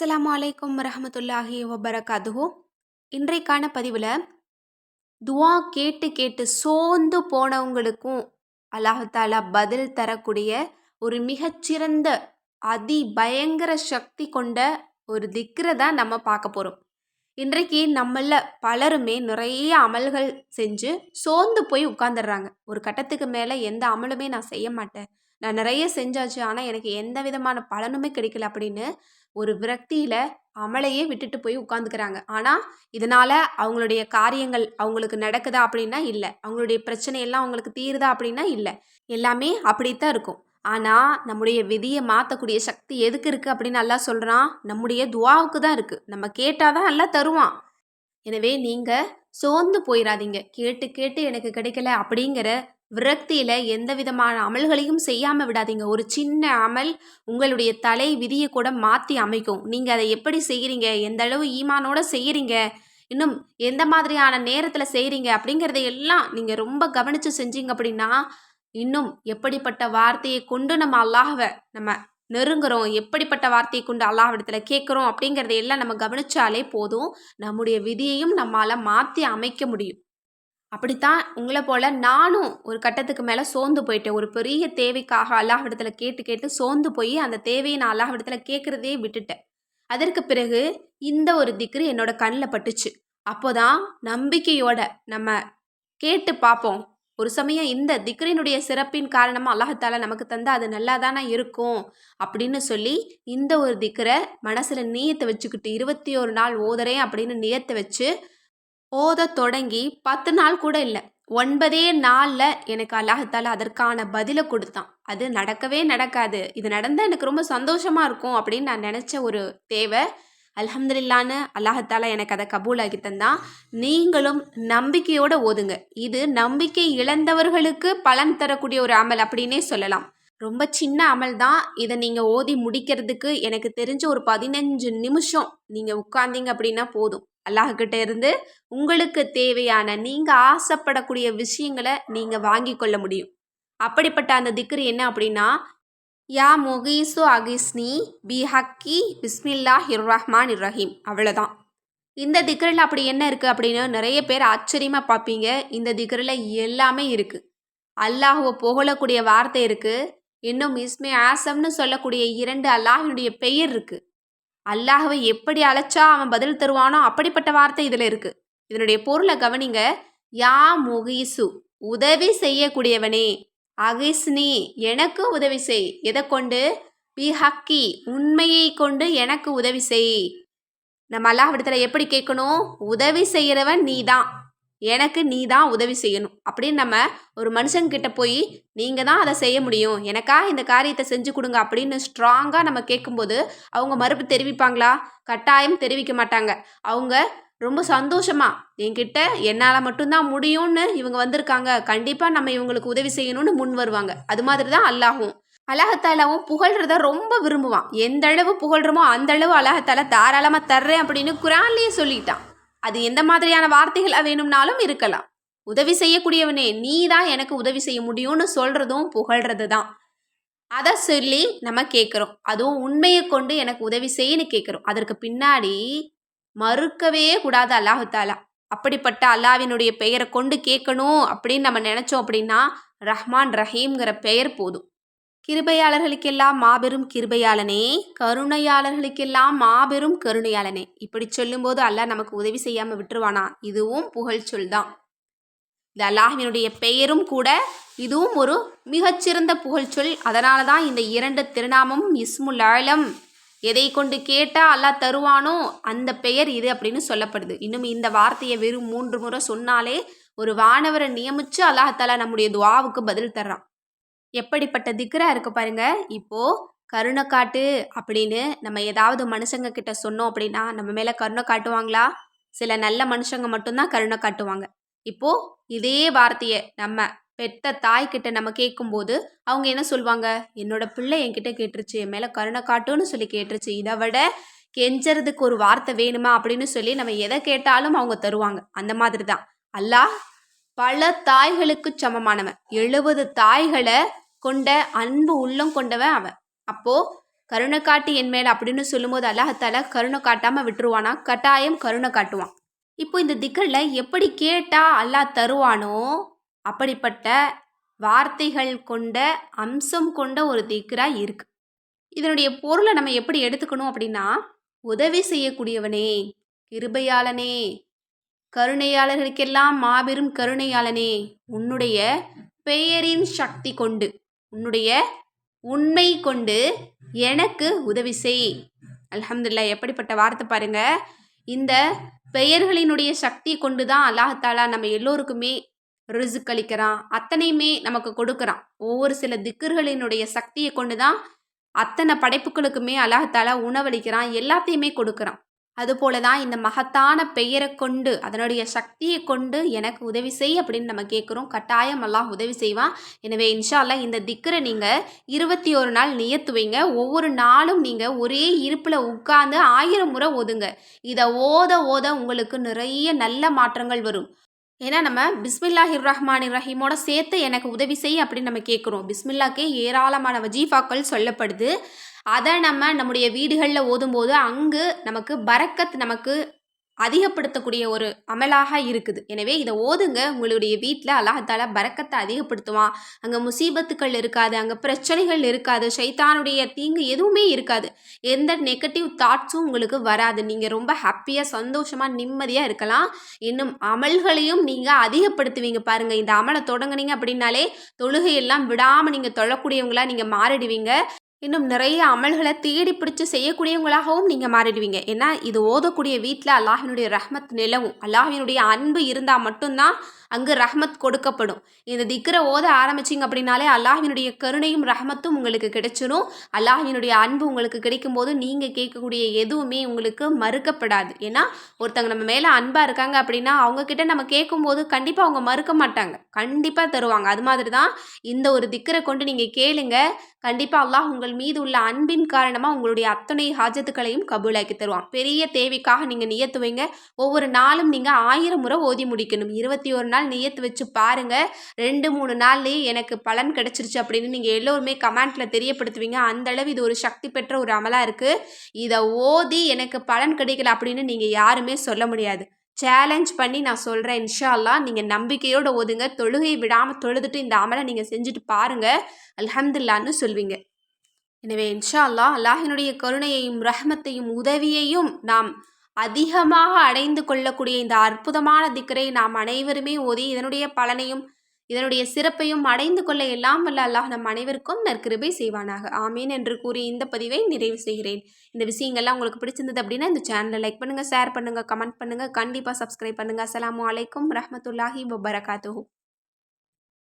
அஸ்ஸலாமு வலைக்கம் வரமத்துல்லாஹி வபரகாதுஹோ. இன்றைக்கான பதிவில் துவா கேட்டு கேட்டு சோர்ந்து போனவங்களுக்கும் அல்லாஹாலா பதில் தரக்கூடிய ஒரு மிகச்சிறந்த அதி பயங்கர சக்தி கொண்ட ஒரு திக்ரை தான் நம்ம பார்க்க போகிறோம் இன்றைக்கு நம்மள பலருமே நிறைய அமல்கள் செஞ்சு சோர்ந்து போய் உட்காந்துடுறாங்க ஒரு கட்டத்துக்கு மேலே எந்த அமலுமே நான் செய்ய மாட்டேன். நான் நிறைய செஞ்சாச்சு ஆனால் எனக்கு எந்த விதமான பலனுமே கிடைக்கல அப்படின்னு ஒரு விரக்தியில் அமலையே விட்டுட்டு போய் உட்காந்துக்கிறாங்க ஆனால் இதனால் அவங்களுடைய காரியங்கள் அவங்களுக்கு நடக்குதா அப்படின்னா இல்லை. அவங்களுடைய பிரச்சனை எல்லாம் அவங்களுக்கு தீருதா அப்படின்னா இல்லை. எல்லாமே அப்படித்தான் இருக்கும். ஆனால் நம்முடைய விதியை மாற்றக்கூடிய சக்தி எதுக்கு இருக்குது அப்படின்னு நல்லா சொல்கிறான் நம்முடைய துவாவுக்கு தான் இருக்குது நம்ம கேட்டால் தான் நல்லா தருவான். எனவே நீங்கள் சோர்ந்து போயிடாதீங்க கேட்டு கேட்டு எனக்கு கிடைக்கல அப்படிங்கிற விரக்தியில் எந்த விதமான அமல்களையும் செய்யாமல் விடாதீங்க. ஒரு சின்ன அமல் உங்களுடைய தலை விதியை கூட மாற்றி அமைக்கும். நீங்கள் அதை எப்படி செய்கிறீங்க எந்த அளவு ஈமானோட செய்கிறீங்க இன்னும் எந்த மாதிரியான நேரத்தில் செய்கிறீங்க அப்படிங்கிறத எல்லாம் நீங்கள் ரொம்ப கவனித்து செஞ்சீங்க அப்படின்னா இன்னும் எப்படிப்பட்ட வார்த்தையை கொண்டு நம்ம அல்லாஹவை நம்ம நெருங்குறோம்? எப்படிப்பட்ட வார்த்தையை கொண்டு அல்லாஹிடத்தில் கேட்குறோம்? அப்படிங்கிறத எல்லாம் நம்ம கவனிச்சாலே போதும். நம்முடைய விதியையும் நம்மளால் மாற்றி அமைக்க முடியும். அப்படித்தான் உங்களை போல் நானும் ஒரு கட்டத்துக்கு மேலே சோர்ந்து போயிட்டேன். ஒரு பெரிய தேவைக்காக அல்லாஹ்விடத்தில் கேட்டு கேட்டு சோர்ந்து போய் அந்த தேவையை நான் அல்லாஹ்விடத்தில் கேட்குறதே விட்டுட்டேன். அதற்கு பிறகு இந்த ஒரு திக்ரு என்னோட கண்ணில் பட்டுச்சு. அப்போதான் நம்பிக்கையோட நம்ம கேட்டு பார்ப்போம். ஒரு சமயம் இந்த திக்ரினுடைய சிறப்பின் காரணமாக அல்லாஹால நமக்கு தந்தால் அது நல்லா தானே இருக்கும் அப்படின்னு சொல்லி இந்த ஒரு திக்கரை மனசில் நீயத்தை வச்சுக்கிட்டு இருபத்தி ஒரு நாள் ஓதுறேன் அப்படின்னு நியத்தை வச்சு ஓத தொடங்கி பத்து நாள் கூட இல்லை. ஒன்பதே நாளில் எனக்கு அல்லாஹால அதற்கான பதிலை கொடுத்தான். அது நடக்கவே நடக்காது. இது நடந்தால் எனக்கு ரொம்ப சந்தோஷமாக இருக்கும் அப்படின்னு நான் நினச்ச ஒரு தேவை. அலமதுல்லான்னு அல்லாஹத்தாலா எனக்கு அதை கபூலாகி தந்தான். நீங்களும் நம்பிக்கையோடு ஓதுங்க. இது நம்பிக்கை இழந்தவர்களுக்கு பலன் தரக்கூடிய ஒரு அமல் அப்படின்னே சொல்லலாம். ரொம்ப சின்ன அமல் தான். இதை நீங்கள் ஓதி முடிக்கிறதுக்கு எனக்கு தெரிஞ்ச ஒரு பதினஞ்சு நிமிஷம் நீங்கள் உட்காந்தீங்க அப்படின்னா போதும். அல்லாஹ்கிட்ட இருந்து உங்களுக்கு தேவையான நீங்கள் ஆசைப்படக்கூடிய விஷயங்களை நீங்கள் வாங்கி கொள்ள முடியும். அப்படிப்பட்ட அந்த திக்ரு என்ன அப்படின்னா யா முகீசு அகிஸ்னி பி ஹக்கி பிஸ்மில்லா ரஹ்மான் இர்ரஹீம் அவ்வளோதான் இந்த திக்ரில் அப்படி என்ன இருக்குது அப்படின்னு நிறைய பேர் ஆச்சரியமாக பார்ப்பீங்க. இந்த திக்ரில் எல்லாமே இருக்குது அல்லாஹுவை புகழக்கூடிய வார்த்தை இருக்குது இன்னும் இஸ்மே ஆசம்னு சொல்லக்கூடிய இரண்டு அல்லாஹினுடைய பெயர் இருக்குது அல்லாஹவை எப்படி அழைச்சா அவன் பதில் தருவானோ அப்படிப்பட்ட வார்த்தை இதில் இருக்குது இதனுடைய பொருளை கவனிங்க. யா முகிசு உதவி செய்யக்கூடியவனே. அகிஸ்னி எனக்கு உதவி செய். எதை கொண்டு? பி ஹக்கி உண்மையை கொண்டு எனக்கு உதவி செய். நம்ம அல்லாஹ் விடத்தில் எப்படி கேட்கணும்? உதவி செய்கிறவன் நீ தான் எனக்கு நீ தான் உதவி செய்யணும். அப்படின்னு நம்ம ஒரு மனுஷங்கிட்ட போய் நீங்கள் தான் அதை செய்ய முடியும். எனக்காக இந்த காரியத்தை செஞ்சு கொடுங்க அப்படின்னு ஸ்ட்ராங்காக நம்ம கேட்கும்போது அவங்க மறுப்பு தெரிவிப்பாங்களா? கட்டாயம் தெரிவிக்க மாட்டாங்க. அவங்க ரொம்ப சந்தோஷமாக என்கிட்ட என்னால் மட்டும்தான் முடியும்னு இவங்க வந்திருக்காங்க. கண்டிப்பாக நம்ம இவங்களுக்கு உதவி செய்யணும்னு முன் வருவாங்க. அது மாதிரி தான் அல்லாஹும். அல்லாஹத்தாலாவும் புகழ்றத ரொம்ப விரும்புவான். எந்த அளவு புகழ்றமோ அந்த அளவு அல்லாஹத்தாலா தாராளமாக தர்றேன் அப்படின்னு குரான்லேயே சொல்லிட்டான். அது எந்த மாதிரியான வார்த்தைகள் வேணும்னாலும் இருக்கலாம். உதவி செய்யக்கூடியவனே நீ தான் எனக்கு உதவி செய்ய முடியும்னு சொல்கிறதும் புகழ்றது தான் அதை சொல்லி நம்ம கேட்குறோம் அதுவும் உண்மையை கொண்டு எனக்கு உதவி செய்யன்னு கேட்குறோம் அதற்கு பின்னாடி மறுக்கவே கூடாது அல்லாஹாலா அப்படிப்பட்ட அல்லாவினுடைய பெயரை கொண்டு கேட்கணும் அப்படின்னு நம்ம நினச்சோம் அப்படின்னா ரஹ்மான் ரஹீம்ங்கிற பெயர் போதும். கிருபையாளர்களுக்கெல்லாம் மாபெரும் கிருபையாளனே கருணையாளர்களுக்கெல்லாம் மாபெரும் கருணையாளனே. இப்படி சொல்லும்போது அல்லாஹ் நமக்கு உதவி செய்யாமல் விட்டுருவானா? இதுவும் புகழ் சொல் தான் இந்த அல்லாஹினுடைய பெயரும் கூட இதுவும் ஒரு மிகச்சிறந்த புகழ்ச்சொல் அதனால தான் இந்த இரண்டு திருநாமம் இஸ்முல் ஆழம் எதை கொண்டு கேட்டால் அல்லாஹ் தருவானோ அந்த பெயர் இது அப்படின்னு சொல்லப்படுது. இன்னும் இந்த வார்த்தையை வெறும் மூன்று முறை சொன்னாலே ஒரு வானவரை நியமித்து அல்லாஹாலா நம்முடைய துவாவுக்கு பதில் தர்றான். எப்படிப்பட்ட திக்கராக இருக்கு பாருங்க. இப்போ கருணை காட்டு அப்படின்னு நம்ம ஏதாவது மனுஷங்க கிட்ட சொன்னோம் அப்படின்னா நம்ம மேலே கருணை காட்டுவாங்களா? சில நல்ல மனுஷங்க மட்டும்தான் கருணை காட்டுவாங்க. இப்போ இதே வார்த்தையை நம்ம பெத்த தாய்கிட்ட நம்ம கேட்கும்போது அவங்க என்ன சொல்லுவாங்க என்னோட பிள்ளை என்கிட்ட கேட்டுருச்சு என் மேலே கருணை காட்டுன்னு சொல்லி கேட்டுருச்சு. இதை விட கெஞ்சறதுக்கு ஒரு வார்த்தை வேணுமா? அப்படின்னு சொல்லி நம்ம எதை கேட்டாலும் அவங்க தருவாங்க. அந்த மாதிரி தான் அல்லாஹ் பல தாய்களுக்கு சமமானவன். எழுபது தாய்களை கொண்ட அன்பு உள்ளம் கொண்டவன் அவன். அப்போ கருணை காட்டு என் மேல் அப்படின்னு சொல்லும்போது அல்லாஹத்தால கருணை காட்டாமல் விட்டுருவானா? கட்டாயம் கருணை காட்டுவான். இப்போ இந்த திக்கரில் எப்படி கேட்டால் அல்லாஹ் தருவானோ? அப்படிப்பட்ட வார்த்தைகள் கொண்ட அம்சம் கொண்ட ஒரு திக்ரா இருக்கு. இதனுடைய பொருளை நம்ம எப்படி எடுத்துக்கணும் அப்படின்னா உதவி செய்யக்கூடியவனே கிருபையாளனே கருணையாளர்களுக்கெல்லாம் மாபெரும் கருணையாளனே. உன்னுடைய பெயரின் சக்தி கொண்டு உன்னுடைய உண்மை கொண்டு எனக்கு உதவி செய். அலமதுல்லா எப்படிப்பட்ட வார்த்தை பாருங்க. இந்த பெயர்களினுடைய சக்தி கொண்டு தான் அல்லாஹாலா நம்ம எல்லோருக்குமே ரிசுக் அளிக்கிறான். அத்தனையுமே நமக்கு கொடுக்குறான். ஒவ்வொரு சில திக்கர்களினுடைய சக்தியை கொண்டு தான் அத்தனை படைப்புகளுக்குமே அல்லாஹாலா உணவளிக்கிறான். எல்லாத்தையுமே கொடுக்குறான். அதுபோல தான் இந்த மகத்தான பெயரை கொண்டு அதனுடைய சக்தியை கொண்டு எனக்கு உதவி செய் அப்படின்னு நம்ம கேட்குறோம் கட்டாயம் எல்லாம் உதவி செய்வான். எனவே இன்ஷால்ல இந்த திக்கரை நீங்கள் இருபத்தி ஒரு நாள் நியத்துவீங்க ஒவ்வொரு நாளும் நீங்கள் ஒரே இருப்பில் உட்கார்ந்து ஆயிரம் முறை ஓதுங்க. இதை ஓத ஓத உங்களுக்கு நிறைய நல்ல மாற்றங்கள் வரும். ஏன்னா நம்ம பிஸ்மில்லாஹிர் ரஹ்மான் ரஹீமோட சேர்த்து எனக்கு உதவி செய் அப்படின்னு நம்ம கேட்குறோம் பிஸ்மில்லாக்கே ஏராளமான வஜீஃபாக்கள் சொல்லப்படுது. அதை நம்ம நம்முடைய வீடுகளில் ஓதும்போது அங்கு நமக்கு பரக்கத் நமக்கு அதிகப்படுத்தக்கூடிய ஒரு அமலாக இருக்குது. எனவே இதை ஓதுங்க. உங்களுடைய வீட்டில் அல்லாஹால பரக்கத்தை அதிகப்படுத்துவான். அங்கே முசீபத்துக்கள் இருக்காது அங்கே பிரச்சனைகள் இருக்காது சைத்தானுடைய தீங்கு எதுவுமே இருக்காது. எந்த நெகட்டிவ் தாட்ஸும் உங்களுக்கு வராது. நீங்கள் ரொம்ப ஹாப்பியாக சந்தோஷமாக நிம்மதியாக இருக்கலாம். இன்னும் அமல்களையும் நீங்கள் அதிகப்படுத்துவீங்க பாருங்கள் இந்த அமலை தொடங்குனீங்க அப்படின்னாலே தொழுகையெல்லாம் விடாமல் நீங்கள் தொழக்கூடியவங்களாக நீங்கள் மாறிடுவீங்க. இன்னும் நிறைய அமல்களை தேடி பிடிச்சி செய்யக்கூடியவங்களாகவும் நீங்கள் மாறிடுவீங்க. ஏன்னா இது ஓதக்கூடிய வீட்டில் அல்லாஹினுடைய ரஹ்மத் நிலவும். அல்லாஹினுடைய அன்பு இருந்தால் மட்டும்தான் அங்கு ரஹ்மத் கொடுக்கப்படும். இந்த திக்கரை ஓத ஆரம்பிச்சிங்க அப்படின்னாலே அல்லாஹினுடைய கருணையும் ரஹமத்தும் உங்களுக்கு கிடைச்சிடும் அல்லாஹினுடைய அன்பு உங்களுக்கு கிடைக்கும்போது நீங்கள் கேட்கக்கூடிய எதுவுமே உங்களுக்கு மறுக்கப்படாது. ஏன்னா ஒருத்தங்க நம்ம மேலே அன்பாக இருக்காங்க அப்படின்னா அவங்கக்கிட்ட நம்ம கேட்கும்போது கண்டிப்பாக அவங்க மறுக்க மாட்டாங்க. கண்டிப்பாக தருவாங்க. அது மாதிரி தான் இந்த ஒரு திக்கரை கொண்டு நீங்கள் கேளுங்க. கண்டிப்பாக அல்லாஹ் உங்கள் மீது உள்ள அன்பின் காரணமாக உங்களுடைய அத்தனை ஹாஜத்துக்களையும் கபூலாக்கி தருவான். பெரிய தேவைக்காக நீங்கள் நியத்துவீங்க ஒவ்வொரு நாளும் நீங்கள் ஆயிரம் முறை ஓதி முடிக்கணும். இருபத்தி ஒரு நாள் நியத்து வச்சு பாருங்கள் ரெண்டு மூணு நாள்லேயே எனக்கு பலன் கிடச்சிருச்சு அப்படின்னு நீங்கள் எல்லோருமே கமெண்ட்டில் தெரியப்படுத்துவீங்க. அந்தளவு இது ஒரு சக்தி பெற்ற ஒரு அமலாக இருக்குது இதை ஓதி எனக்கு பலன் கிடைக்கல அப்படின்னு நீங்கள் யாருமே சொல்ல முடியாது. சேலஞ்ச் பண்ணி நான் சொல்கிறேன் இன்ஷால்லா நீங்கள் நம்பிக்கையோடு ஓதுங்க. தொழுகை விடாமல் தொழுதுட்டு இந்த அமலை நீங்கள் செஞ்சுட்டு பாருங்கள் அல்ஹம்துல்லான்னு சொல்வீங்க. எனவே இன்ஷா அல்லா அல்லாஹினுடைய கருணையையும் ரஹமத்தையும் உதவியையும் நாம் அதிகமாக அடைந்து கொள்ளக்கூடிய இந்த அற்புதமான திக்கரை நாம் அனைவருமே ஓதி இதனுடைய பலனையும் இதனுடைய சிறப்பையும் அடைந்து கொள்ள எல்லாம் வல்ல அல்லாஹ் நம் அனைவருக்கும் நற்கிருபை செய்வானாக. ஆமீன் என்று கூறி இந்த பதிவை நிறைவு செய்கிறேன். இந்த விஷயங்கள்லாம் உங்களுக்கு பிடிச்சிருந்தது அப்படின்னா இந்த சேனலை லைக் பண்ணுங்கள் ஷேர் பண்ணுங்கள் கமெண்ட் பண்ணுங்கள் கண்டிப்பாக சப்ஸ்கிரைப் பண்ணுங்கள் அஸ்லாம் வலைக்கம் ரஹமத்துல்லாஹி வபரகாத்து